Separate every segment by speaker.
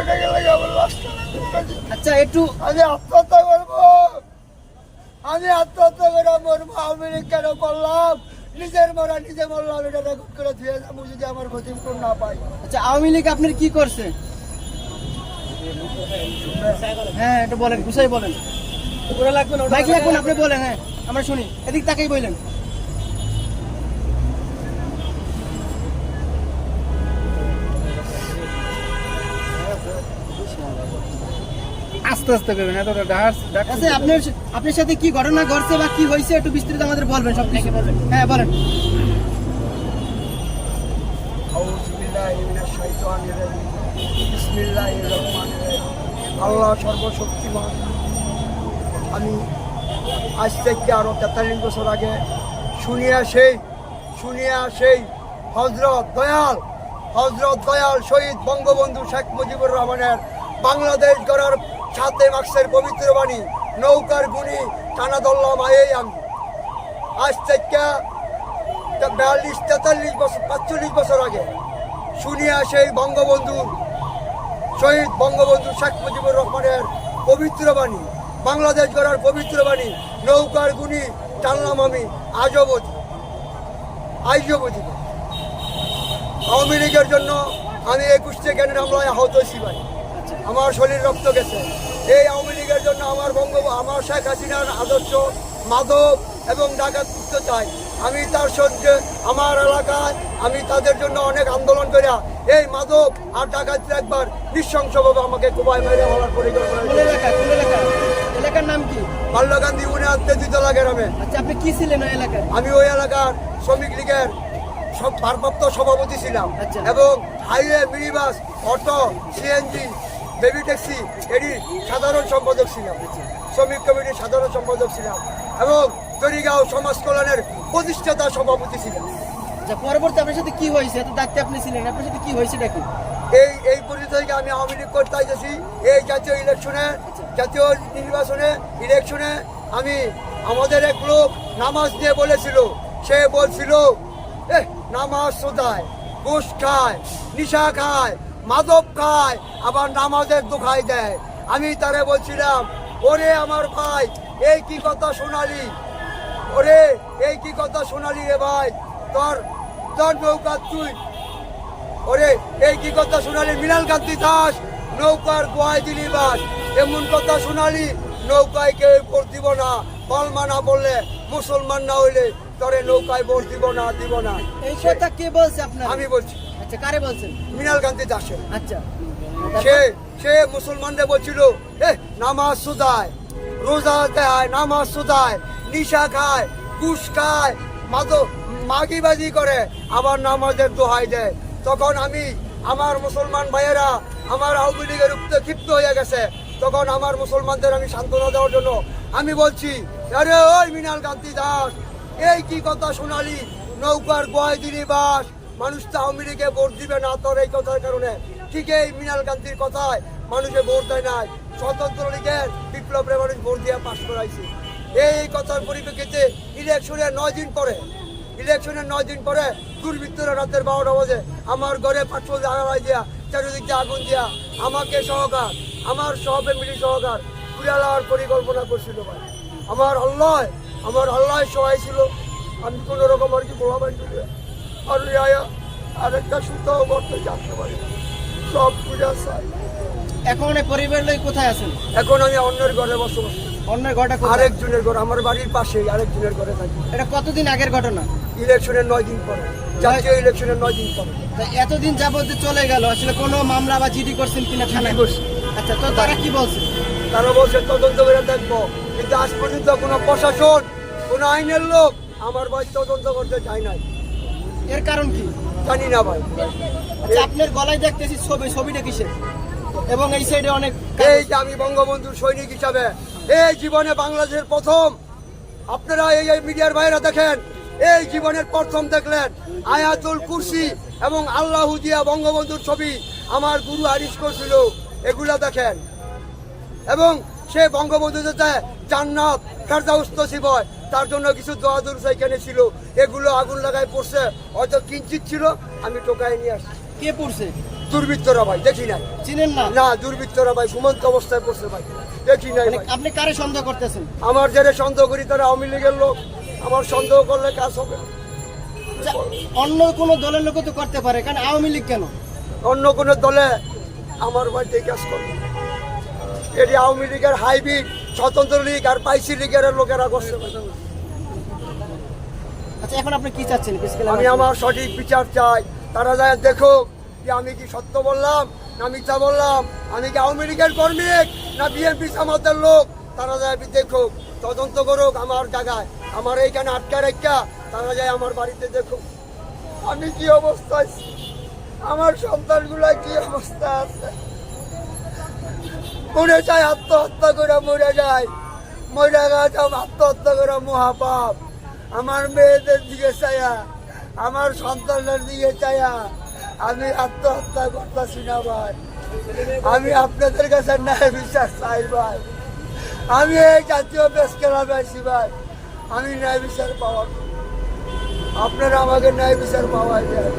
Speaker 1: গেলে
Speaker 2: আচ্ছা একটু
Speaker 1: আমি আত্মহত্যা করব। আমি আত্মহত্যা করে মরবো। আমি কেন করলাম? নিজের মরা নিজে মরলাম এটা রেকর্ড করে দিয়ে যাব যদি আমার ক্ষতিপূরণ না পাই।
Speaker 2: আচ্ছা আওয়ামী লীগ আপনার কি করছে? হ্যাঁ একটু বলেন গুছাই বলেন। মাইক রাখুন আপনি বলেন হ্যাঁ আমরা শুনি। এদিক তাকেই বললেন
Speaker 3: আস্তে আস্তে করবেন এতটা ডাহার
Speaker 2: আচ্ছা আপনার আপনার সাথে কি ঘটনা ঘটছে বা কি হয়েছে একটু বিস্তারিত আমাদের বলবেন সব কিছু বলবেন। হ্যাঁ বলেন।
Speaker 1: আল্লাহ সর্বশক্তিমান। আমি আজ থেকে আরও তেতাল্লিশ বছর আগে শুনিয়া সেই শুনিয়া সেই হজরত দয়াল হজরত দয়াল শহীদ বঙ্গবন্ধু শেখ মুজিবুর রহমানের বাংলাদেশ গড়ার সাথে মার্ক্সের পবিত্র বাণী, নৌকার গুণী টানা ধরলাম আয়েই আমি আজ থেকে বিয়াল্লিশ, তেতাল্লিশ বছর, পাঁচচল্লিশ বছর আগে শুনিয়া সেই বঙ্গবন্ধু, শহীদ বঙ্গবন্ধু শেখ মুজিবুর রহমানের পবিত্র বাণী, বাংলাদেশ গড়ার পবিত্র বাণী, নৌকার গুণী টানলাম আমি আজও বুঝি আজও বুঝি আওয়ামী লীগের জন্য আমি একুশ সেকেন্ডের হামলায় আহত হয়েছি ভাই। আমার শরীর রক্ত গেছে। এই আওয়ামী লীগের জন্য আমার বঙ্গ আমার শেখ হাসিনার আদর্শ মাদক এবং ডাকাত মুক্ত চাই। আমি তার সঙ্গে আমার এলাকায় আমি তাদের জন্য অনেক আন্দোলন করে। এই মাদক আর ডাকাত একবার নৃশংসভাবে আমাকে কোবায় মেরে হওয়ার পরিকল্পনা
Speaker 2: এলাকার নাম কি?
Speaker 1: দ্বিতলা গ্রামে।
Speaker 2: আচ্ছা আপনি কি ছিলেন ওই এলাকায়?
Speaker 1: আমি ওই এলাকার শ্রমিক লীগের সব ভারপ্রাপ্ত সভাপতি ছিলাম।
Speaker 2: আচ্ছা।
Speaker 1: এবং highway minibus auto CNG baby taxi এটি সাধারণ সম্পাদক ছিলাম। শ্রমিক কমিটির সাধারণ সম্পাদক ছিলাম এবং তরিগাঁও সমাজ কল্যাণের প্রতিষ্ঠাতা সভাপতি ছিলাম।
Speaker 2: আচ্ছা পরবর্তী আপনার সাথে কি হয়েছে? এত দায়িত্বে আপনি ছিলেন আপনার সাথে কি হয়েছে নাকি
Speaker 1: এই এই পরিচয়কে আমি আওয়ামী লীগ করতে আইতেছি এই জাতীয় ইলেকশনে জাতীয় নির্বাচনে ইলেকশনে আমি আমাদের এক লোক নামাজ দিয়ে বলেছিল সে বলছিল এ নামাজ সোদায় ঘুষ খায় নিশা খায় মাদক খায় আবার নামাজের দোখাই দেয়। আমি তারে বলছিলাম ওরে আমার ভাই এই কি কথা শোনালি? ওরে এই কি কথা শোনালি রে ভাই? তোর তোর নৌকা তুই ওরে এই কি কথা শোনালি? মিনাল কান্তি দাস নৌকার গোয়ায় দিলি বাস। এমন কথা শোনালি নৌকায় কেউ ভোট দিব না। কলমা না বললে মুসলমান না হইলে তোরে নৌকায় ভোট দিব না দিব না।
Speaker 2: এই কথা কে বলছে আপনার?
Speaker 1: আমি বলছি।
Speaker 2: আচ্ছা কারে বলছেন?
Speaker 1: দাসের।
Speaker 2: আচ্ছা।
Speaker 1: সে সে মুসলমানদের বলছিল এ নামাজ সুদায় রোজা দেয় নামাজ সুদায় নিশা খায় ঘুষ খায় মাদক মাগিবাজি করে আবার নামাজের দোহাই দেয়। তখন আমি আমার মুসলমান ভাইয়েরা আমার আওয়ামী লীগের উক্ত ক্ষিপ্ত হয়ে গেছে। তখন আমার মুসলমানদের আমি সান্ত্বনা দেওয়ার জন্য আমি বলছি আরে ওই মিনাল কান্তি দাস এই কি কথা শোনালি? নৌকার গোয়ায় দিলি বাস মানুষ তো আওয়ামী লীগে ভোট দিবে না, তোর এই কথার কারণে। ঠিক এই মিনাল গান্ধীর কথায় মানুষে ভোট দেয় নাই। স্বতন্ত্র লীগের বিপ্লবের মানুষ ভোট দিয়ে পাশ করাইছে। এই কথার পরিপ্রেক্ষিতে ইলেকশনের নয় দিন পরে, ইলেকশনের নয় দিন পরে দুর্বৃত্তরা রাতের বারোটা বাজে, আমার ঘরে পাঁচশো আড়াই দিয়া, চারিদিক দিয়ে আগুন দিয়া, আমাকে সহকার, আমার সহ ফ্যামিলি সহকার পুরালার পরিকল্পনা করছিল ভাই। আমার আল্লাহ আমার আল্লাহ সহায় ছিল। আমি কোনো রকম আর কি বলা আর আয়া আরেকটা সুতাও করতে জানতে পারি সব পূজা চাই।
Speaker 2: এখন পরিবার লই কোথায় আছেন?
Speaker 1: এখন আমি অন্যের ঘরে বসবাস
Speaker 2: অন্যের ঘরটা
Speaker 1: আরেকজনের ঘর আমার বাড়ির পাশেই আরেকজনের ঘরে থাকি।
Speaker 2: এটা কতদিন আগের ঘটনা?
Speaker 1: ইলেকশনের নয় দিন পরে জাতীয় ইলেকশনের নয় দিন পরে।
Speaker 2: এতদিন যাবত চলে গেল আসলে কোনো মামলা বা জিডি করছেন কিনা থানায়
Speaker 1: করছি।
Speaker 2: আচ্ছা তো তারা কি বলছে?
Speaker 1: তারা বলছে তদন্ত করে দেখব। কিন্তু আজ পর্যন্ত কোনো প্রশাসন কোনো আইনের লোক আমার ভাই তদন্ত করতে চায় নাই।
Speaker 2: এর কারণ কি?
Speaker 1: জানি না ভাই।
Speaker 2: আচ্ছা আপনার গলায় দেখতেছি ছবি ছবিটা কিসের? এবং এই সাইডে অনেক
Speaker 1: এই যে আমি বঙ্গবন্ধুর সৈনিক হিসাবে এই জীবনে বাংলাদেশের প্রথম আপনারা এই মিডিয়ার বাইরে দেখেন এই জীবনের প্রথম দেখলেন আয়াতুল কুরসি এবং আল্লাহ দিয়া বঙ্গবন্ধুর ছবি আমার গুরু আরিস করছিল এগুলা দেখেন। এবং সে বঙ্গবন্ধু যাতে জান্নাত কার্যাউস্ত শিবয় তার জন্য কিছু দোয়া দুরুস এখানে ছিল। এগুলো আগুন লাগায় পড়ছে হয়তো কিঞ্চিত ছিল আমি টোকায় নিয়ে আসছি।
Speaker 2: কে পড়ছে?
Speaker 1: দুর্বৃত্তরা ভাই দেখি নাই।
Speaker 2: চিনেন না?
Speaker 1: না দুর্বৃত্তরা ভাই সুমন্ত অবস্থায় পড়ছে ভাই। দেখি নাই
Speaker 2: মানে আপনি কারে সন্দেহ করতেছেন?
Speaker 1: আমার যারা সন্দেহ করি তারা আওয়ামী লীগের লোক। আমার সন্দেহ করলে কাজ হবে।
Speaker 2: আচ্ছা, অন্য কোনো দলের লোক তো করতে পারে কারণ আওয়ামী লীগ কেন?
Speaker 1: অন্য কোনো দলে আমার বাড়িতে কাজ করবে এটি আওয়ামী লীগের হাইব্রিড স্বতন্ত্র লীগ আর পাইসি লীগের লোকেরা করছে।
Speaker 2: আচ্ছা এখন আপনি কি চাচ্ছেন?
Speaker 1: আমি আমার সঠিক বিচার চাই। তারা যায় দেখো যে আমি কি সত্য বললাম না মিথ্যা বললাম? আমি কি আওয়ামী লীগের কর্মী না বিএনপি সমাজের লোক? তারা যায় দেখুক তদন্ত করুক আমার জায়গায়। আমার এইখানে আটকা রেখা তারা যায় আমার বাড়িতে দেখুক আমি কি অবস্থায় আমার সন্তানগুলা কি অবস্থা আছে? মরে যায় আত্মহত্যা করে মরে যায়। মরে গেছে আত্মহত্যা করে মহাপাপ। আমার মেয়েদের দিকে চায়া, আমার সন্তানের দিকে চায়া, আমি আত্মহত্যা করতেছি না ভাই। আমি আপনাদের কাছে ন্যায় বিচার চাই ভাই। আমি এই জাতীয় বেশ খেলামে আছি ভাই? আমি ন্যায় বিচার পাওয়া আপনারা আমাকে ন্যায় বিচার পাওয়াই দেন।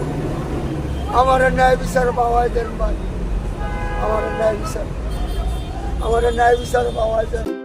Speaker 1: আমার ন্যায় বিচার পাওয়াই দেন ভাই। আমার ন্যায় বিচার আমার ন্যায় বিচার পাওয়াই দেন।